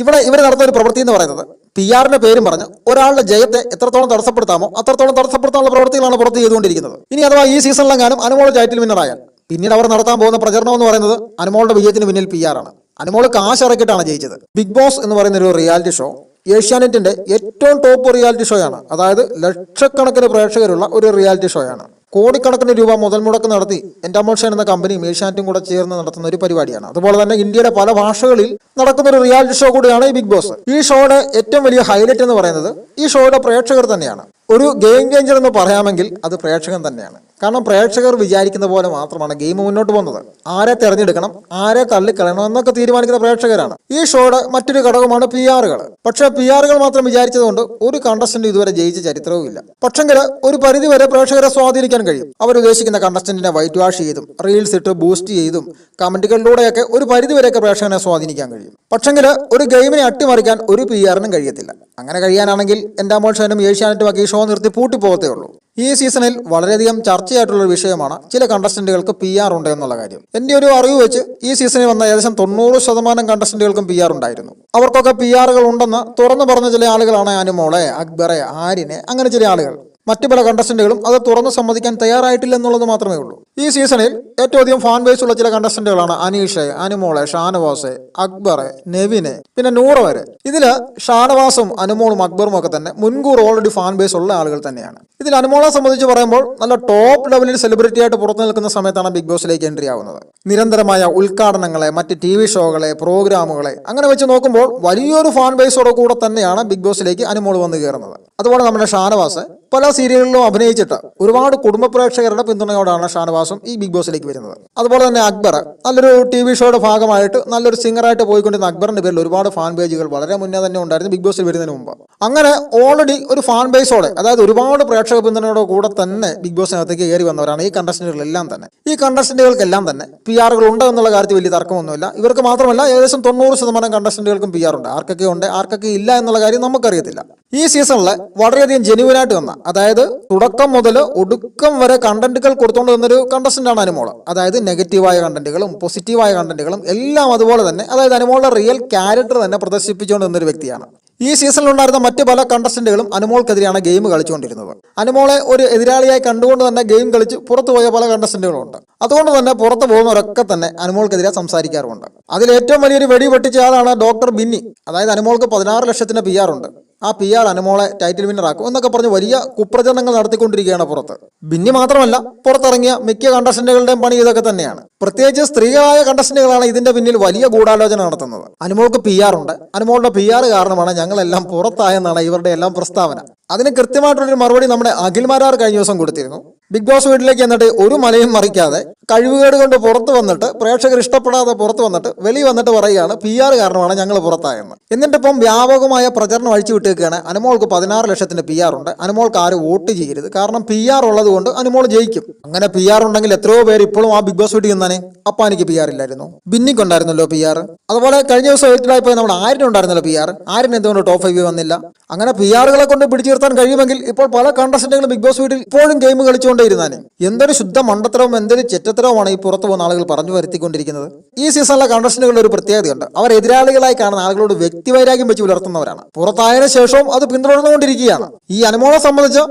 ഇവിടെ ഇവർ നടത്തുന്ന ഒരു പ്രവൃത്തി എന്ന് പറയുന്നത് പി ആറിന്റെ പേരും പറഞ്ഞ് ഒരാളുടെ ജയത്തെ എത്രത്തോളം തടസ്സപ്പെടുത്താമോ അത്രത്തോളം തടസ്സപ്പെടുത്താനുള്ള പ്രവൃത്തികളാണ് പുറത്ത് ചെയ്തുകൊണ്ടിരിക്കുന്നത്. ഇനി അഥവാ ഈ സീസണിലെങ്ങാനും അനുമോൾ ടൈറ്റിൽ വിന്നറായാൽ പിന്നീട് അവർ നടത്താൻ പോകുന്ന പ്രചരണം എന്ന് പറയുന്നത് അനുമോളുടെ വിജയത്തിന് പിന്നിൽ പി ആണ്. അനുമോൾ കാശ് ജയിച്ചത്. ബിഗ് ബോസ് എന്ന് പറയുന്ന ഒരു റിയാലിറ്റി ഷോ ഏഷ്യാനെറ്റിന്റെ ഏറ്റവും ടോപ്പ് റിയാലിറ്റി ഷോയാണ് അതായത് ലക്ഷക്കണക്കിന് പ്രേക്ഷകരുള്ള ഒരു റിയാലിറ്റി ഷോ ആണ്. കോടിക്കണക്കിന് രൂപ മുതൽ മുടക്ക് നടത്തി എൻഡാമോഷൻ എന്ന കമ്പനിയും ഏഷ്യാറ്റും കൂടെ ചേർന്ന് നടത്തുന്ന ഒരു പരിപാടിയാണ്. അതുപോലെ തന്നെ ഇന്ത്യയുടെ പല ഭാഷകളിൽ നടക്കുന്ന ഒരു റിയാലിറ്റി ഷോ കൂടിയാണ് ഈ ബിഗ് ബോസ് ഈ ഷോയുടെ ഏറ്റവും വലിയ ഹൈലൈറ്റ് എന്ന് പറയുന്നത് ഈ ഷോയുടെ പ്രേക്ഷകർ തന്നെയാണ്. ഒരു ഗെയിം ചേഞ്ചർ എന്ന് പറയാമെങ്കിൽ അത് പ്രേക്ഷകൻ തന്നെയാണ്. കാരണം പ്രേക്ഷകർ വിചാരിക്കുന്ന പോലെ മാത്രമാണ് ഗെയിം മുന്നോട്ട് പോകുന്നത്. ആരെ തിരഞ്ഞെടുക്കണം ആരെ തള്ളിക്കളയണം എന്നൊക്കെ തീരുമാനിക്കുന്ന പ്രേക്ഷകരാണ്. ഈ ഷോയുടെ മറ്റൊരു ഘടകമാണ് പി ആറുകൾ പക്ഷെ പി ആറുകൾ മാത്രം വിചാരിച്ചതുകൊണ്ട് ഒരു കണ്ടസ്റ്റന്റ് ഇതുവരെ ജയിച്ച ചരിത്രവും ഇല്ല. പക്ഷെങ്കിൽ ഒരു പരിധി വരെ പ്രേക്ഷകരെ സ്വാധീനിക്കാൻ കഴിയും. അവർ ഉദ്ദേശിക്കുന്ന കണ്ടസ്റ്റന്റിനെ വൈറ്റ് വാഷ് ചെയ്തും റീൽസ് ഇട്ട് ബൂസ്റ്റ് ചെയ്തും കമന്റുകളിലൂടെയൊക്കെ ഒരു പരിധി വരെയൊക്കെ പ്രേക്ഷകനെ സ്വാധീനിക്കാൻ കഴിയും. പക്ഷെങ്കിൽ ഒരു ഗെയിമിനെ അട്ടിമറിക്കാൻ ഒരു പി ആറിനും കഴിയത്തില്ല. അങ്ങനെ കഴിയാനാണെങ്കിൽ എന്റെ ഷോനും ഏഷ്യാനെറ്റും ഒക്കെ ഈ ഷോ നിർത്തി പൂട്ടിപ്പോകത്തേ ഉള്ളൂ. ഈ സീസണിൽ വളരെയധികം ചർച്ചയായിട്ടുള്ള ഒരു വിഷയമാണ് ചില കണ്ടസ്റ്റന്റുകൾക്ക് പി ആർ ഉണ്ട് എന്നുള്ള കാര്യം. എന്റെ ഒരു അറിവ് വെച്ച് ഈ സീസണിൽ വന്ന ഏകദേശം തൊണ്ണൂറ് ശതമാനം കണ്ടസ്റ്റന്റുകൾക്കും പി ആർ ഉണ്ടായിരുന്നു. അവർക്കൊക്കെ പി ആറുകൾ ഉണ്ടെന്ന് തുറന്നു പറഞ്ഞ ചില ആളുകളാണ് അനുമോളെ അക്ബറെ ആരിനെ അങ്ങനെ ചില ആളുകൾ. മറ്റു പല കണ്ടസ്റ്റന്റുകളും അത് തുറന്ന് സമ്മതിക്കാൻ തയ്യാറായിട്ടില്ല എന്നുള്ളത് മാത്രമേ ഉള്ളൂ. ഈ സീസണിൽ ഏറ്റവും അധികം ഫാൻ ബേസ് ഉള്ള ചില കണ്ടസ്റ്റന്റുകളാണ് അനീഷ് അനുമോളെ ഷാനവാസ് അക്ബർ നെവിന് പിന്നെ നൂറ് വരെ ഇതിൽ ഷാനവാസും അനുമോളും അക്ബറും ഒക്കെ തന്നെ മുൻകൂർ ഓൾറെഡി ഫാൻ ബേസ് ഉള്ള ആളുകൾ തന്നെയാണ്. ഇതിൽ അനുമോളെ സംബന്ധിച്ച് പറയുമ്പോൾ നല്ല ടോപ്പ് ലെവലിൽ സെലിബ്രിറ്റി ആയിട്ട് പുറത്തു നിൽക്കുന്ന സമയത്താണ് ബിഗ് ബോസിലേക്ക് എൻട്രി ആവുന്നത്. നിരന്തരമായ ഉദ്ഘാടനങ്ങളെ മറ്റ് ടി വി ഷോകളെ പ്രോഗ്രാമുകളെ അങ്ങനെ വെച്ച് നോക്കുമ്പോൾ വലിയൊരു ഫാൻ ബേസോടെ കൂടെ തന്നെയാണ് ബിഗ് ബോസിലേക്ക് അനുമോൾ വന്നു കയറുന്നത്. അതുപോലെ നമ്മുടെ ഷാനവാസ് പല സീരിയലുകളിലും അഭിനയിച്ചിട്ട് ഒരുപാട് കുടുംബ പ്രേക്ഷകരുടെ പിന്തുണയോടാണ് ഷാനവാസും ഈ ബിഗ് ബോസിലേക്ക് വരുന്നത്. അതുപോലെ തന്നെ അക്ബർ നല്ലൊരു ടി വി ഷോയുടെ ഭാഗമായിട്ട് നല്ലൊരു സിംഗറായിട്ട് പോയിക്കൊണ്ടിരുന്ന അക്ബറിന്റെ പേരിൽ ഒരുപാട് ഫാൻ പേജുകൾ വളരെ മുന്നേ തന്നെ ഉണ്ടായിരുന്നു ബിഗ് ബോസിൽ വരുന്നതിന് മുമ്പ്. അങ്ങനെ ഓൾറെഡി ഒരു ഫാൻ ബേസോടെ അതായത് ഒരുപാട് പ്രേക്ഷക പിന്തുണയോടെ കൂടെ തന്നെ ബിഗ് ബോസിനകത്തേക്ക് കയറി വന്നവരാണ് ഈ കണ്ടസ്റ്റന്റുകളെല്ലാം തന്നെ. ഈ കണ്ടസ്റ്റന്റുകൾക്കെല്ലാം തന്നെ പി ആറുകൾ ഉണ്ട് എന്നുള്ള കാര്യത്തിൽ വലിയ തർക്കമൊന്നുമില്ല. ഇവർക്ക് മാത്രമല്ല ഏകദേശം തൊണ്ണൂറ് ശതമാനം കണ്ടസ്റ്റന്റുകൾക്കും പി ആർ ഉണ്ട്. ആർക്കൊക്കെ ഉണ്ട് ആർക്കൊക്കെ ഇല്ല എന്നുള്ള കാര്യം നമുക്കറിയത്തില്ല. ഈ സീസണിൽ വളരെയധികം ജെനുവിനായിട്ട് വന്ന അതായത് തുടക്കം മുതൽ ഒടുക്കം വരെ കണ്ടന്റുകൾ കൊടുത്തുകൊണ്ട് വന്നൊരു കണ്ടസ്റ്റന്റ് ആണ് അനുമോൾ അതായത് നെഗറ്റീവായ കണ്ടന്റുകളും പോസിറ്റീവായ കണ്ടന്റുകളും എല്ലാം അതുപോലെ തന്നെ അതായത് അനുമോളുടെ റിയൽ ക്യാരക്ടർ തന്നെ പ്രദർശിപ്പിച്ചുകൊണ്ട് നിന്നൊരു വ്യക്തിയാണ്. ഈ സീസണിൽ ഉണ്ടായിരുന്ന മറ്റ് പല കണ്ടസ്റ്റന്റുകളും അനുമോൾക്കെതിരെയാണ് ഗെയിം കളിച്ചുകൊണ്ടിരുന്നത് അനുമോളെ ഒരു എതിരാളിയായി കണ്ടുകൊണ്ട് തന്നെ ഗെയിം കളിച്ച് പുറത്തുപോയ പല കണ്ടസ്റ്റന്റുകളും ഉണ്ട്. അതുകൊണ്ട് തന്നെ പുറത്തു പോകുന്നവരൊക്കെ തന്നെ അനുമോൾക്കെതിരെ സംസാരിക്കാറുമുണ്ട്. അതിൽ ഏറ്റവും വലിയൊരു വെടി പൊട്ടിച്ച ആളാണ് ഡോക്ടർ ബിന്നി. അതായത് അനുമോൾക്ക് പതിനാറ് ലക്ഷത്തിന് പി ഉണ്ട്. ആ പി ആർ അനുമോളെ ടൈറ്റിൽ വിന്നറാക്കും എന്നൊക്കെ പറഞ്ഞ് വലിയ കുപ്രചരണങ്ങൾ നടത്തിക്കൊണ്ടിരിക്കുകയാണ് പുറത്ത്. ബിന്നി മാത്രമല്ല പുറത്തിറങ്ങിയ മിക്ക കണ്ടസ്റ്റന്റുകളുടെയും പണി ഇതൊക്കെ തന്നെയാണ്. പ്രത്യേകിച്ച് സ്ത്രീകളായ കണ്ടസ്റ്റന്റുകളാണ് ഇതിന്റെ പിന്നിൽ വലിയ ഗൂഢാലോചന നടത്തുന്നത്. അനുമോൾക്ക് പി ആർ ഉണ്ട്. അനുമോളുടെ പി ആർ കാരണമാണ് ഞങ്ങളെല്ലാം പുറത്തായെന്നാണ് ഇവരുടെ എല്ലാം പ്രസ്താവന. അതിന് കൃത്യമായിട്ടുള്ളൊരു മറുപടി നമ്മുടെ അഖിൽമാരാർ കഴിഞ്ഞ ദിവസം കൊടുത്തിരുന്നു. ബിഗ് ബോസ് വീട്ടിലേക്ക് എന്നിട്ട് ഒരു മലയും മറിക്കാതെ കഴിവുകേട് കൊണ്ട് പുറത്ത് വന്നിട്ട് പ്രേക്ഷകർ ഇഷ്ടപ്പെടാതെ പുറത്ത് വന്നിട്ട് വെളി വന്നിട്ട് പറയുകയാണ് പി ആർ കാരണമാണ് ഞങ്ങൾ പുറത്തായെന്ന്. എന്നിട്ട് ഇപ്പം വ്യാപകമായ പ്രചരണം അഴിച്ചു വിട്ടേക്കാണ് അനുമോൾക്ക് പതിനാറ് ലക്ഷത്തിന്റെ പി ആർ ഉണ്ട്. അനുമോൾക്ക് ആരും വോട്ട് ചെയ്യരുത്. കാരണം പി ആർ ഉള്ളത് കൊണ്ട് അനുമോൾ ജയിക്കും. അങ്ങനെ പി ആർ ഉണ്ടെങ്കിൽ എത്രയോ പേര് ഇപ്പോഴും ആ ബിഗ് ബോസ് വീട്ടിൽ നിന്നാണ് അപ്പ എനിക്ക് പി ആർ ഇല്ലായിരുന്നു. ബിന്നിക്കുണ്ടായിരുന്നല്ലോ പി ആർ അതുപോലെ കഴിഞ്ഞ ദിവസം വീട്ടിലായി പോയി നമ്മുടെ ആരിനുണ്ടായിരുന്നല്ലോ പി ആർ ആരിന് എന്തുകൊണ്ട് ടോപ്പ് ഫൈവ് വന്നില്ല? അങ്ങനെ പി ആറുകളെ കൊണ്ട് പിടിച്ചു നിർത്താൻ കഴിയുമെങ്കിൽ ഇപ്പോൾ പല കണ്ടസ്റ്റന്റുകളും ബിഗ് ബോസ് വീട്ടിൽ ഇപ്പോഴും ഗെയിം കളിച്ചുകൊണ്ടേയിരുന്നാനെ എന്തൊരു ശുദ്ധ മണ്ടത്തരവും എന്തൊരു ചെറ്റത്തരവുമാണ് ഈ പുറത്തു പോകുന്ന ആളുകൾ പറഞ്ഞു വരുത്തിക്കൊണ്ടിരിക്കുന്നത്. ഈ സീസണിലെ കണ്ടസ്റ്റന്റുകളുടെ ഒരു പ്രത്യേകതയുണ്ട്. അവർ എതിരാളികളായി കാണുന്ന ആളുകളോട് വ്യക്തിവൈരാഗ്യം വെച്ച് പുലർത്തുന്നവരാണ്. പുറത്തായതിനു ശേഷവും അത് പിന്തുടർന്നുകൊണ്ടിരിക്കുകയാണ്. ഈ അനുമോളെ സംബന്ധിച്ച്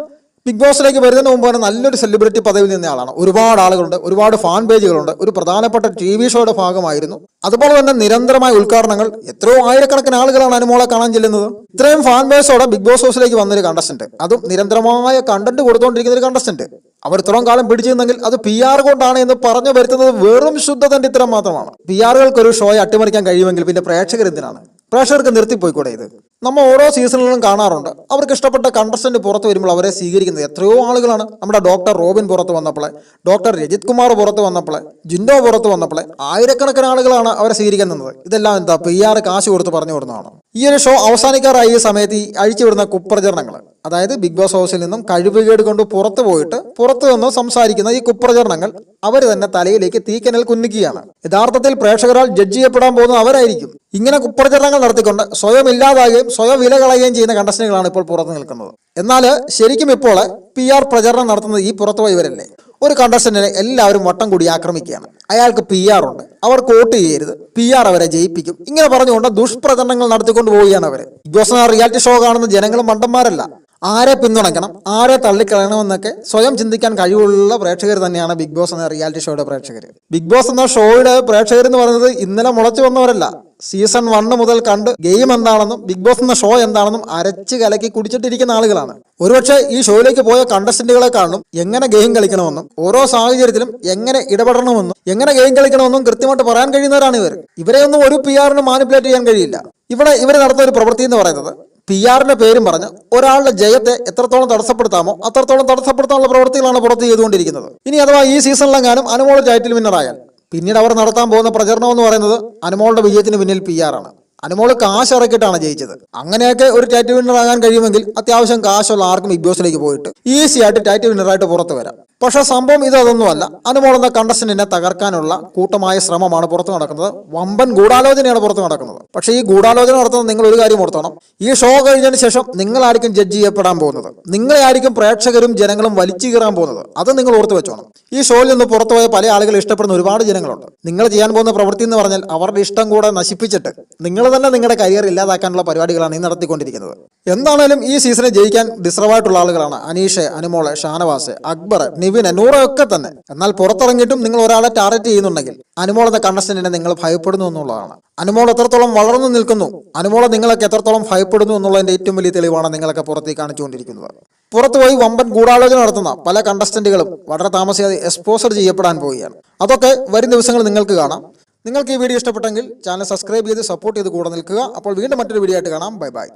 ബിഗ് ബോസിലേക്ക് വരുന്നതിന് മുമ്പ് തന്നെ നല്ലൊരു സെലിബ്രിറ്റി പദവിയിൽ നിന്ന ആളാണ്. ഒരുപാട് ആളുകളുണ്ട് ഒരുപാട് ഫാൻ പേജുകളുണ്ട് ഒരു പ്രധാനപ്പെട്ട ടി വി ഷോയുടെ ഭാഗമായിരുന്നു. അതുപോലെ തന്നെ നിരന്തരമായ ഉദ്ഘാടനങ്ങൾ എത്രയോ ആയിരക്കണക്കിന് ആളുകളാണ് അനുമോളെ കാണാൻ ചെല്ലുന്നത്. ഇത്രയും ഫാൻ ബേസോടെ ബിഗ് ബോസ് ഹൗസിലേക്ക് വന്നൊരു കണ്ടസ്റ്റന്റ് അതും നിരന്തരമായ കണ്ടന്റ് കൊടുത്തുകൊണ്ടിരിക്കുന്ന ഒരു കണ്ടസ്റ്റന്റ് അവർ ഇത്രയും കാലം പിടിച്ചിരുന്നെങ്കിൽ അത് പി ആർ കൊണ്ടാണ് എന്ന് പറഞ്ഞു വരുത്തുന്നത് വെറും ശുദ്ധ ഇത്തരം മാത്രമാണ്. പി ആറുകൾക്ക് ഒരു ഷോയെ അട്ടിമറിക്കാൻ കഴിയുമെങ്കിൽ പിന്നെ പ്രേക്ഷകർ എന്തിനാണ്? പ്രേക്ഷകർക്ക് നിർത്തിപ്പോയിക്കൂടെ ഇത്? നമ്മൾ ഓരോ സീസണിലും കാണാറുണ്ട്. അവർക്ക് ഇഷ്ടപ്പെട്ട കണ്ടസ്റ്റന്റ് പുറത്ത് വരുമ്പോൾ അവരെ സ്വീകരിക്കുന്നത് എത്രയോ ആളുകളാണ്. നമ്മുടെ ഡോക്ടർ റോബിൻ പുറത്ത് വന്നപ്പോളെ ഡോക്ടർ രജിത് കുമാർ പുറത്ത് വന്നപ്പോളെ ജിൻഡോ പുറത്ത് വന്നപ്പോളെ ആയിരക്കണക്കിന് ആളുകളാണ് അവരെ സ്വീകരിക്കാൻ നിന്നത് ഇതെല്ലാം എന്താ പി ആർ കാശ് കൊടുത്ത് പറഞ്ഞു കൊടുക്കുന്നതാണ് ഈ ഒരു ഷോ അവസാനിക്കാറായി ഈ സമയത്ത് ഈ അഴിച്ചുവിടുന്ന കുപ്രചരണങ്ങൾ അതായത് ബിഗ് ബോസ് ഹൗസിൽ നിന്നും കഴിവുകേട് കൊണ്ട് പുറത്തു പോയിട്ട് പുറത്തു നിന്ന് സംസാരിക്കുന്ന ഈ കുപ്രചരണങ്ങൾ അവർ തന്നെ തലയിലേക്ക് തീക്കനൽ കുന്നിക്കുകയാണ് യഥാർത്ഥത്തിൽ പ്രേക്ഷകരാൽ ജഡ്ജ് ചെയ്യപ്പെടാൻ പോകുന്ന അവരായിരിക്കും. ഇങ്ങനെ കുപ്രചരണങ്ങൾ നടത്തിക്കൊണ്ട് സ്വയം ഇല്ലാതാകുകയും സ്വയം വില കളയുകയും ചെയ്യുന്ന കണ്ടസ്റ്റന്റുകളാണ് ഇപ്പോൾ പുറത്തു നിൽക്കുന്നത്. എന്നാൽ ശരിക്കും ഇപ്പോൾ പി ആർ പ്രചരണം നടത്തുന്നത് ഈ പുറത്തു പോയവരല്ലേ? ഒരു കണ്ടസ്റ്റന്റിനെ എല്ലാവരും വട്ടം കൂടി ആക്രമിക്കുകയാണ്. അയാൾക്ക് പി ആർ ഉണ്ട്. അവർ കോട്ട് ചെയ്യരുത്. പി ആർ അവരെ ജയിപ്പിക്കും. ഇങ്ങനെ പറഞ്ഞുകൊണ്ട് ദുഷ്പ്രചരണങ്ങൾ നടത്തിക്കൊണ്ട് പോവുകയാണ് അവർ. ബിഗ് ബോസ് റിയാലിറ്റി ഷോ കാണുന്ന ജനങ്ങൾ മണ്ടന്മാരല്ല. ആരെ പിന്തുണയ്ക്കണം? ആരെ തള്ളിക്കളയണമെന്നൊക്കെ സ്വയം ചിന്തിക്കാൻ കഴിവുള്ള പ്രേക്ഷകർ തന്നെയാണ് ബിഗ് ബോസ് എന്ന റിയാലിറ്റി ഷോയുടെ പ്രേക്ഷകർ ബിഗ് ബോസ് എന്ന ഷോയുടെ പ്രേക്ഷകർ എന്ന് പറയുന്നത് ഇന്നലെ മുളച്ചു വന്നവരല്ല. സീസൺ വണ്ണ് മുതൽ കണ്ട് ഗെയിം എന്താണെന്നും ബിഗ് ബോസ് എന്ന ഷോ എന്താണെന്നും അരച്ച് കലക്കി കുടിച്ചിട്ടിരിക്കുന്ന ആളുകളാണ്. ഒരുപക്ഷെ ഈ ഷോയിലേക്ക് പോയ കണ്ടസ്റ്റന്റുകളെ കാണും എങ്ങനെ ഗെയിം കളിക്കണമെന്നും ഓരോ സാഹചര്യത്തിലും എങ്ങനെ ഇടപെടണമെന്നും എങ്ങനെ ഗെയിം കളിക്കണമെന്നും കൃത്യമായിട്ട് പറയാൻ കഴിയുന്നവരാണ് ഇവർ ഇവരെ. ഒന്നും ഒരു പി ആറിന് മാനിപ്പുലേറ്റ് ചെയ്യാൻ കഴിയില്ല. ഇവിടെ ഇവർ നടത്തുന്ന ഒരു പ്രവൃത്തി എന്ന് പറയുന്നത് പി ആറിന്റെ പേരും പറഞ്ഞ് ഒരാളുടെ ജയത്തെ എത്രത്തോളം തടസ്സപ്പെടുത്താമോ അത്രത്തോളം തടസ്സപ്പെടുത്താനുള്ള പ്രവൃത്തികളാണ് പുറത്ത് ചെയ്തുകൊണ്ടിരിക്കുന്നത്. ഇനി അഥവാ ഈ സീസണിലെങ്ങാനും അനുമോൾ ടൈറ്റിൽ വിന്നറായാൽ പിന്നീട് അവർ നടത്താൻ പോകുന്ന പ്രചരണം എന്ന് പറയുന്നത് അനുമോളുടെ വിജയത്തിന് പിന്നിൽ പി ആറാണ് അനുമോൾ കാശ് ഇറക്കിയിട്ടാണ് ജയിച്ചത്. അങ്ങനെയൊക്കെ ഒരു ടൈറ്റിൽ വിന്നർ ആകാൻ കഴിയുമെങ്കിൽ അത്യാവശ്യം കാശുള്ള ആർക്കും ബിഗ് ബോസിലേക്ക് പോയിട്ട് ഈസി ആയിട്ട് ടൈറ്റിൽ വിന്നറായിട്ട് പുറത്ത് വരാം. പക്ഷേ സംഭവം ഇതൊന്നുമല്ല അനുമോൾ എന്ന കണ്ടസ്റ്റന്റിനെ തകർക്കാനുള്ള കൂട്ടമായ ശ്രമമാണ് പുറത്തു നടക്കുന്നത്. വമ്പൻ ഗൂഢാലോചനയാണ് പുറത്തു നടക്കുന്നത്. പക്ഷേ ഈ ഗൂഢാലോചന നടത്തുന്നത് നിങ്ങൾ ഒരു കാര്യം ഓർത്തണം. ഈ ഷോ കഴിഞ്ഞതിന് ശേഷം നിങ്ങളായിരിക്കും ജഡ്ജ് ചെയ്യപ്പെടാൻ പോകുന്നത്. നിങ്ങളെ ആയിരിക്കും പ്രേക്ഷകരും ജനങ്ങളും വലിച്ചു കീറാൻ പോകുന്നത്. അത് നിങ്ങൾ ഓർത്ത് വെച്ചോണം. ഈ ഷോയിൽ നിന്ന് പുറത്തുപോയ പല ആളുകൾ ഇഷ്ടപ്പെടുന്ന ഒരുപാട് ജനങ്ങളുണ്ട്. നിങ്ങൾ ചെയ്യാൻ പോകുന്ന പ്രവൃത്തി എന്ന് പറഞ്ഞാൽ അവരുടെ ഇഷ്ടം കൂടെ നശിപ്പിച്ചിട്ട് നിങ്ങൾ തന്നെ നിങ്ങളുടെ കരിയർ ഇല്ലാതാക്കാനുള്ള പരിപാടികളാണ് ഈ നടത്തിക്കൊണ്ടിരിക്കുന്നത്. എന്താണേലും ഈ സീസണിൽ ജയിക്കാൻ ഡിസർവായിട്ടുള്ള ആളുകളാണ് അനീഷ് അനുമോൾ ഷാനവാസ് അക്ബർ നിവിൻ നൂറ ഒക്കെ തന്നെ. എന്നാൽ പുറത്തിറങ്ങിയിട്ടും നിങ്ങൾ ഒരാളെ ടാർഗറ്റ് ചെയ്യുന്നുണ്ടെങ്കിൽ അനുമോളത്തെ കണ്ടസ്റ്റന്റിനെ നിങ്ങൾ ഭയപ്പെടുന്നു എന്നുള്ളതാണ്. അനുമോൾ എത്രത്തോളം വളർന്നു നിൽക്കുന്നു അനുമോളെ നിങ്ങളൊക്കെ എത്രത്തോളം ഭയപ്പെടുന്നു എന്നുള്ളതിന്റെ ഏറ്റവും വലിയ തെളിവാണ് നിങ്ങളൊക്കെ പുറത്തേക്ക് കാണിച്ചുകൊണ്ടിരിക്കുന്നത്. പുറത്തുപോയി വമ്പൻ ഗൂഢാലോചന നടത്തുന്ന പല കണ്ടസ്റ്റന്റുകളും വളരെ താമസിയാതെ എക്സ്പോസർ ചെയ്യപ്പെടാൻ പോവുകയാണ്. അതൊക്കെ വരും ദിവസങ്ങൾ നിങ്ങൾക്ക് കാണാം. നിങ്ങൾക്ക് ഈ വീഡിയോ ഇഷ്ടപ്പെട്ടെങ്കിൽ ചാനൽ സബ്സ്ക്രൈബ് ചെയ്ത് സപ്പോർട്ട് ചെയ്ത് കൂടെ നിൽക്കുക. അപ്പോൾ വീണ്ടും മറ്റൊരു വീഡിയോ ആയിട്ട് കാണാം. Bye bye